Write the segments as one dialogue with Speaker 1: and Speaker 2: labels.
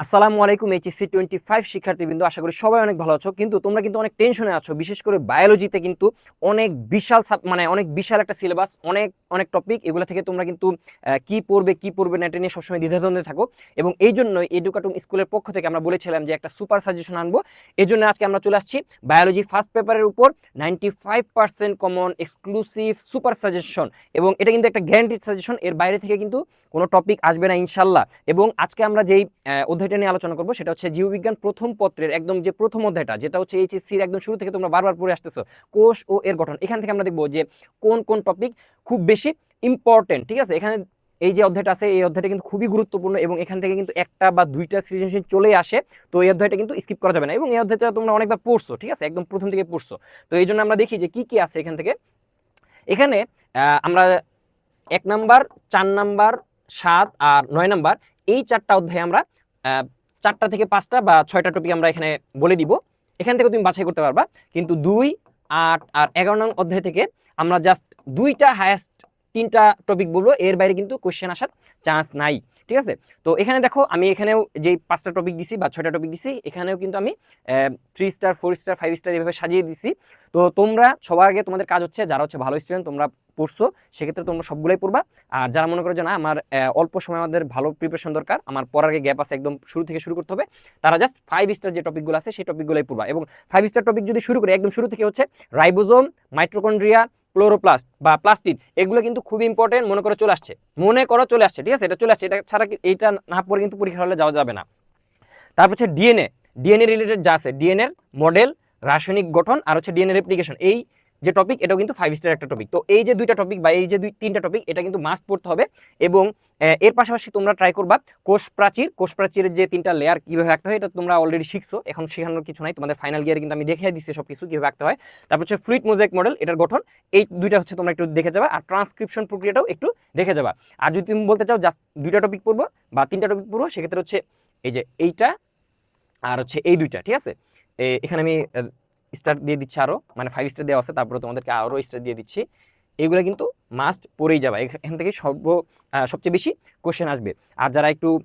Speaker 1: আসসালামু আলাইকুম HSC twenty five শিক্ষার্থীবৃন্দ আশা করি সবাই অনেক ভালো আছো। কিন্তু তোমরা কিন্তু অনেক টেনশনে আছো বিশেষ করে বায়োলজিতে কিন্তু অনেক বিশাল মানে অনেক বিশাল একটা সিলেবাস অনেক অনেক টপিক এগুলো থেকে তোমরা কিন্তু কি পড়বে কি পড়বে না এটা নিয়ে সবসময় দ্বিধাদ্বন্দ্বে থাকো। এবং এই জন্যই এডুকাটুম স্কুলের পক্ষ থেকে আমরা বলেছিলাম যে একটা সুপার সাজেশন আনব। এই জন্য আজকে আমরা চলে আসছি বায়োলজি ফার্স্ট পেপারের উপর ninety five percent common exclusive super suggestion এবং এটা কিন্তু একটা গ্যারান্টিড সাজেশন এর বাইরে থেকে কিন্তু কোনো টপিক আসবে না ইনশাল্লাহ। এবং আজকে আমরা যেই আহ, অধ্যায়টা নিয়ে আলোচনা করব, সেটা হচ্ছে জীববিজ্ঞান প্রথম পত্রের একদম যে প্রথম অধ্যায়টা, যেটা হচ্ছে এইচএসসির একদম শুরু থেকে তোমরা বারবার পড়ে আসতেছো, কোষ ও এর গঠন। এখান থেকে আমরা দেখব যে কোন কোন টপিক খুব বেশি ইম্পর্টেন্ট ঠিক আছে? এখানে এই যে অধ্যায়টা আছে, এই অধ্যায়টা কিন্তু খুবই গুরুত্বপূর্ণ এবং এখান থেকে কিন্তু একটা বা দুইটা সৃজনশীল চলে আসে, তো এই অধ্যায়টা কিন্তু স্কিপ করা যাবে না। এবং এই অধ্যায়টা তোমরা অনেকবার পড়ছো, ঠিক আছে? একদম প্রথম থেকে পড়ছো। তো এই জন্য আমরা দেখি যে কি কি আছে এখান থেকে। এখানে আমরা এক নাম্বার, চার নাম্বার, সাত আর নয় নাম্বার, এই চারটা অধ্যায়ে আমরা চারটা থেকে পাঁচটা বা ছয়টা টপিক আমরা এখানে বলে দিব। এখান থেকে তুমি বাছাই করতে পারবা। কিন্তু দুই, আট আর এগারো নং অধ্যায় থেকে আমরা জাস্ট দুইটা হায়েস্ট তিনটা টপিক বলব। এর বাইরে কিন্তু কোয়েশ্চেন আসার চান্স নাই। ঠিক আছে? তো এখানে দেখো, আমি এখানেও যেই পাঁচটা টপিক দিছি বা ছয়টা টপিক দিছি, এখানেও কিন্তু আমি three star four star five star এভাবে সাজিয়ে দিছি। তো তোমরা, সবার আগে তোমাদের কাজ হচ্ছে, যারা হচ্ছে ভালো স্টুডেন্ট তোমরা পড়ছো, সেক্ষেত্রে তোমরা সবগুলোই পড়বা। আর যারা মনে করো যে না, আমার অল্প সময় আমাদের ভালো প্রিপারেশন দরকার, আমার পড়ার আগে গ্যাপ আছে, একদম শুরু থেকে শুরু করতে হবে, তারা জাস্ট ফাইভ স্টার যে টপিকগুলো আছে, সেই টপিকগুলোই পড়বা। এবং ফাইভ স্টার টপিক যদি শুরু করে, একদম শুরু থেকে হচ্ছে রাইবোজোম মাইট্রোকন্ড্রিয়া ক্লোরোপ্লাস্ট বা প্লাস্টিক এগুলো কিন্তু খুব ইম্পর্টেন্ট মনে করো চলে আসছে। মনে করো চলে আসছে, ঠিক আছে? এটা চলে আসছে, এটা ছাড়া এইটা না পড়ে কিন্তু পরীক্ষা হলে যাওয়া যাবে না। তারপর হচ্ছে ডিএনএ ডিএনএ রিলেটেড যা আছে ডিএনএর মডেল রাসায়নিক গঠন আর হচ্ছে ডিএনএ রেপ্লিকেশন এই যে টপিক এটাও কিন্তু ফাইভ স্টার একটা টপিক তো এই যে দুইটা টপিক বা এই যে দুই, তিনটা টপিক এটা কিন্তু মাস্ট পড়তে হবে এবং এর পাশাপাশি তোমরা ট্রাই করবা কোষ প্রাচীর। কোষ প্রাচীরের যে তিনটা লেয়ার কীভাবে আঁকতে হয়, এটা তোমরা অলরেডি শিখছো। এখন শেখানোর কিছু নাই। তোমাদের ফাইনাল গিয়ারে কিন্তু আমি দেখিয়ে দিচ্ছি সব কিছু কীভাবে আঁকতে হয়। তারপর হচ্ছে ফ্লুইড মোজাইক মডেল এটার গঠন। এই দুইটা হচ্ছে তোমরা একটু দেখে যাবা আর ট্রান্সক্রিপশন প্রক্রিয়াটাও একটু দেখে যাবা। আর যদি তুমি বলতে চাও জাস্ট দুইটা টপিক পড়ব বা তিনটা টপিক পড়ব, সেক্ষেত্রে হচ্ছে এই যে এইটা আর হচ্ছে এই দুইটা, ঠিক আছে? এখানে আমি স্টার দিয়ে দিচ্ছি আরও মানে ফাইভ স্টার দেওয়া আছে, তারপরে তোমাদেরকে আরও স্টার দিয়ে দিচ্ছি। এইগুলো কিন্তু মাস্ট পড়েই যাবে এখ- এখান থেকে সর্ব সবচেয়ে বেশি কোশ্চেন আসবে। আর যারা একটু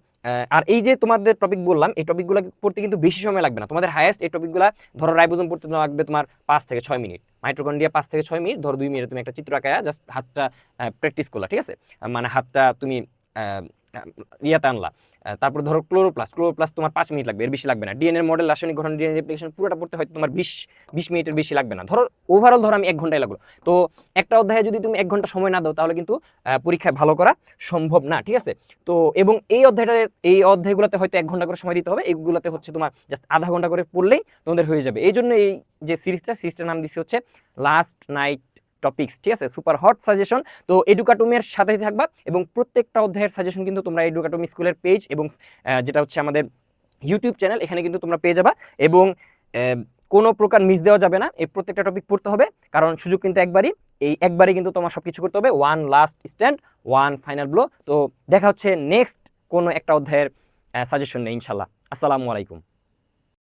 Speaker 1: আর এই যে তোমাদের টপিক বললাম, এই টপিকগুলো পড়তে কিন্তু বেশি সময় লাগবে না। তোমাদের হায়েস্ট এই টপিকগুলো ধরো রাইবোজোম পড়তে লাগবে তোমার পাঁচ থেকে ছয় মিনিট। মাইট্রোকন্ডিয়া পাঁচ থেকে ছয় মিনিট, ধরো দুই মিনিট তুমি একটা চিত্র আঁকায়া জাস্ট হাতটা প্র্যাকটিস করলা, ঠিক আছে? মানে হাতটা তুমি ইয়াতে আনলা। তারপর ধরো ক্লোরোপ্লাস ক্লোরোপ্লাস তোমার পাঁচ মিনিট লাগবে, এর বেশি লাগবে না। ডিএনএর মডেল রাসায়নিক গঠন ডিএনএ অ্যাপ্লিকেশন পুরোটা পড়তে হয়তো তোমার বিশ বিশ মিনিটের বেশি লাগবে না। ধরো ওভারঅল ধরো আমি এক ঘন্টায় লাগল। তো একটা অধ্যায়ে যদি তুমি এক ঘণ্টা সময় না দাও, তাহলে কিন্তু পরীক্ষায় ভালো করা সম্ভব না, ঠিক আছে? তো এবং এই অধ্যায়টা এই অধ্যায়গুলোতে হয়তো এক ঘণ্টা করে সময় দিতে হবে এইগুলোতে হচ্ছে তোমার জাস্ট আধা ঘণ্টা করে পড়লেই তোমাদের হয়ে যাবে। এই জন্য এই যে সিরিজটা সিরিজটার নাম দিচ্ছে হচ্ছে লাস্ট নাইট টপিক্স ঠিক আছে? সুপার হট সাজেশন তো এডুকাটুমের সাথেই থাকবা এবং প্রত্যেকটা অধ্যায়ের সাজেশন কিন্তু তোমরা এডুকাটুম স্কুলের পেজ এবং যেটা হচ্ছে আমাদের ইউটিউব চ্যানেল এখানে কিন্তু তোমরা পেয়ে যাবা এবং কোনো প্রকার মিস দেওয়া যাবে না। এই প্রত্যেকটা টপিক পড়তে হবে। কারণ সুযোগ কিন্তু একবারই। এই একবারই কিন্তু তোমার সব কিছু করতে হবে। One last stand one final blow তো দেখা হচ্ছে নেক্সট কোনো একটা অধ্যায়ের সাজেশন নেই ইনশাল্লাহ আসসালামু আলাইকুম।